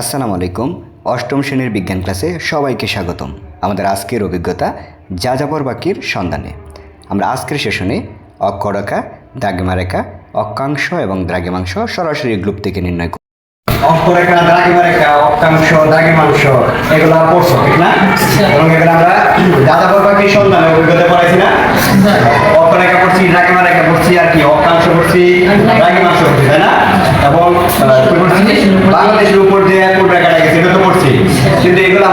আসসালামু আলাইকুম। অষ্টম শ্রেণির বিজ্ঞান ক্লাসে সবাইকে স্বাগতম। আমাদের আজকের অভিজ্ঞতা যাযাবর বাকির সন্ধানে। আমরা আজকের সেশনে অক্ষরেখা, দ্রাঘিমারেখা, অক্ষাংশ এবং দ্রাঘিমাংশ সরাসরি গ্রুপ থেকে নির্ণয় করব অক্ষরেখা এগুলো পড়ছো, ঠিক না? এবং এখানে আমরা যাযাবর পাখির সন্ধানে অভিজ্ঞতা পড়াইছি না? অক্ষরেখা পড়ছি পড়ছি, আর কি পড়ছি পড়ছি, তাই না? এবং বাংলাদেশের উপর যে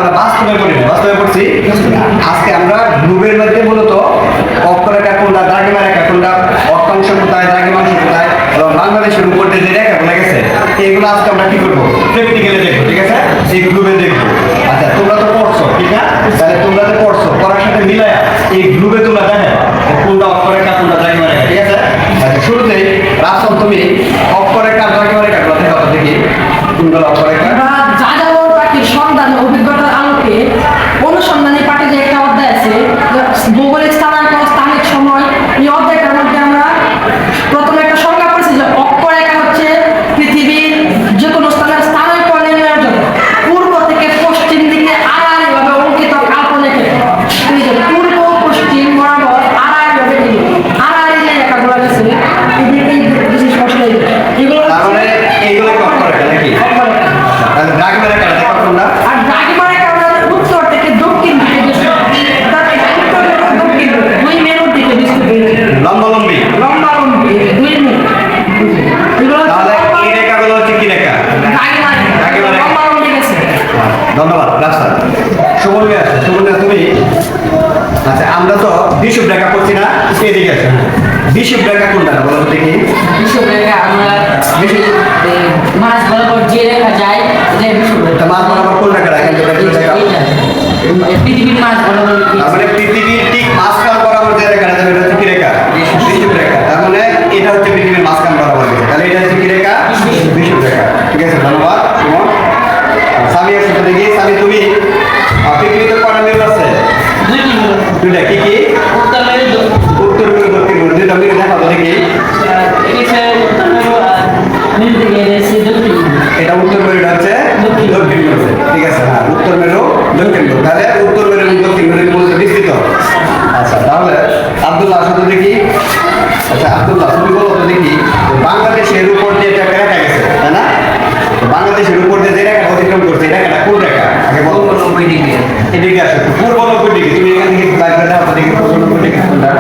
আমরা বাস্তবে করি বাস্তবে করছি? আজকে আমরা গ্রুপের মধ্যে মূলত অক্ষরেখা কোনটা দ্রাঘিমারেখা কোনটা অক্ষাংশ কোথায়, দ্রাঘিমাংশ কোথায়, এবং বাংলাদেশের উপর যে রেখা গেছে, এগুলো আজকে আমরা কি করব? বিষুব রেখা কোনটা বলো তো দেখি। বিষুবরেখা আমরা এই মাছ বরাবর যে রেখা যায় মাছ বরাবর কোন রেখা রাখেন কি রেখা পৃথিবীর মাছ বরাবর তার মানে পৃথিবীর ঠিক মাঝখান বরাবর যে রেখাটা যাবে এটা হচ্ছে কি রেখা বিষুব রেখা তার মানে এটা হচ্ছে পৃথিবীর মাঝখান বরাবর তাহলে এটা হচ্ছে কি রেখা বিষুব রেখা ঠিক আছে ধন্যবাদ। সুমন স্বামী দেখি। স্বামী তুমি? এটা উত্তর মেরুটা হচ্ছে দক্ষিণ। মেরু। ঠিক আছে হ্যাঁ উত্তর মেরু দক্ষিণ মেরু। তাহলে উত্তর মেরু দক্ষিণ মেরু বলতে বিস্তৃত। আচ্ছা তাহলে আব্দুল্লাহ আসো তো দেখি। আচ্ছা আব্দুল্লাহ তুমি বলো তো দেখি বাংলাদেশের উপর যে একটা রেখা গেছে তাই না? বাংলাদেশের উপর যে যে রেখা অতিক্রম করছে এই রেখাটা কোন রেখা? আগে বলো। নব্বই ডিগ্রি। এদিকে আসো পূর্ব নব্বই ডিগ্রি। তুমি এখান থেকে বাইরে দাও দেখি পূর্ব নব্বই ডিগ্রি কোনটা?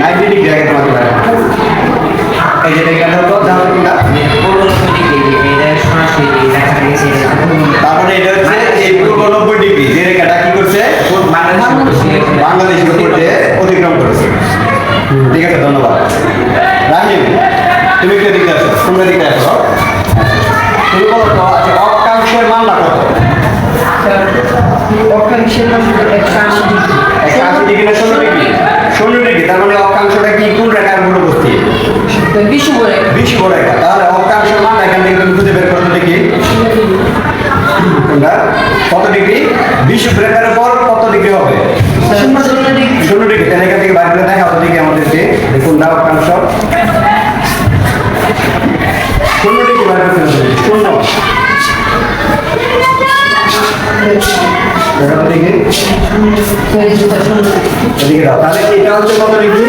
নাইনটি ডিগ্রি আগে তোমাকে এই যে রেখা তারপরে এটা হচ্ছে এই পূর্ব নব্বই ডিগ্রি যে রেখাটা কি করছে? বাংলাদেশের উপর অতিক্রম করেছে। ঠিক আছে ধন্যবাদ। রাহিম তুমি একটু দিকে আসো তোমরা দিকে আসো। তুমি বলো তো আচ্ছা অক্ষাংশের মানটা কত? অক্ষাংশের মধ্যে একশো আশি ডিগ্রি। একশো আশি ডিগ্রি না ষোলো ডিগ্রি? ষোলো ডিগ্রি তার মানে অক্ষাংশটা কি? কোন রেখার উপর তো বিষুবরেখা। বিশ রেখা তাহলে অক্ষাংশের মান এখান থেকে তুমি খুঁজে বের করতে দেখি। কোনটা কত ডিগ্রি? বিশ রেখার উপর কত ডিগ্রি হবে? শূন্য শূন্য ডিগ্রি। ষোলো ডিগ্রি। তাহলে এখান থেকে বাইরে করে দেখা হতো দেখি আমাদেরকে। দেখুন না অক্ষাংশ শূন্য ডিগ্রি বাইরে শূন্য। দেখা তো এদিকে দাও তাহলে এটা হচ্ছে কত ডিগ্রি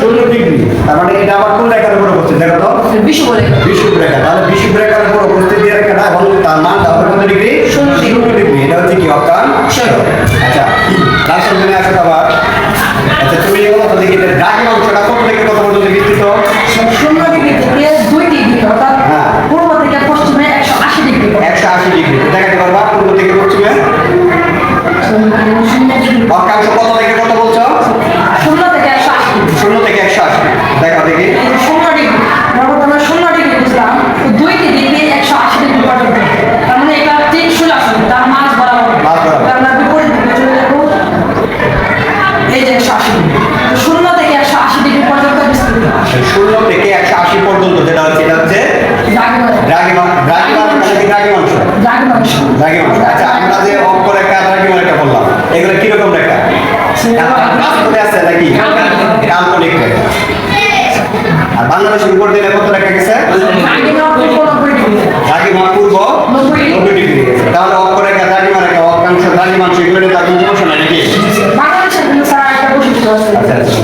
ষোলো ডিগ্রি তার মানে এটা আবার কোন রেখার উপর উপস্থিত দেখো তো বিষুবরেখা। রেখা তাহলে বিশুভ রেখার উপর উপস্থিত দিয়ে রেখাটা এবং তার মান তাহলে কত ডিগ্রি ষোলো ডিগ্রি। এটা হচ্ছে কি অক্ষাংশ আচ্ছা লাস্ট তুমি আসো আবার আচ্ছা তুমি বলো তো দেখি ডাকের অংশটা কত থেকে কত পর্যন্ত বিস্তৃত শূন্য ডিগ্রি থেকে দুই ডিগ্রি অর্থাৎ। পূর্ব থেকে পশ্চিমে একশো আশি ডিগ্রি একশো আশি ডিগ্রি অক্ষাংশ কত থেকে কত বলছো? শূন্য থেকে একশো আশি। শূন্য থেকে একশো আশি। দেখা দেখি। এই যে ডিগ্রি। ধরো আমরা শূন্য ডিগ্রি বুঝলাম। দুই ডিগ্রি একশো আশি ডিগ্রি পর্যন্ত তার মানে এটা তার বরাবর। বরাবর। আমরা বিপরীত দিকে চলে যাব। এই যে একশো আশি শূন্য থেকে একশো আশি ডিগ্রি পর্যন্ত বিস্তৃত শূন্য থেকে একশো আশি পর্যন্ত যেটা হচ্ছে এটা হচ্ছে দ্রাঘিমা দ্রাঘিমা দ্রাঘিমা নাকি দ্রাঘিমাংশ দ্রাঘিমাংশ দ্রাঘিমাংশ এগুলো কীরকম রেখা? আছে নাকি? আর উপর দিলে কত গেছে? দাগিমা পূর্ব নব্বই ডিগ্রি। দাগিমা রেখা অক্ষাংশ নাকি? বাংলাদেশে আচ্ছা, আচ্ছা।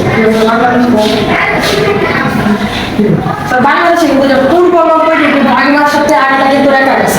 পূর্ব নব্বই ডিগ্রি সাথে আগে তাকে তো রেখা গেছে।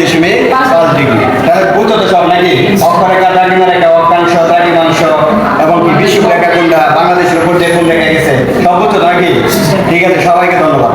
দশমিক পাঁচ ডিগ্রি। তাহলে ভূতত সব নাকি অক্ষরে কাটা নিমার একটা অক্ষাংশ, দ্রাঘিমাংশ, এবং কি বিশ্ব লেখা কোনটা বাংলাদেশের উপর যে কোন লেখা গেছে, সব ভূতত নাকি? ঠিক আছে, সবাইকে ধন্যবাদ।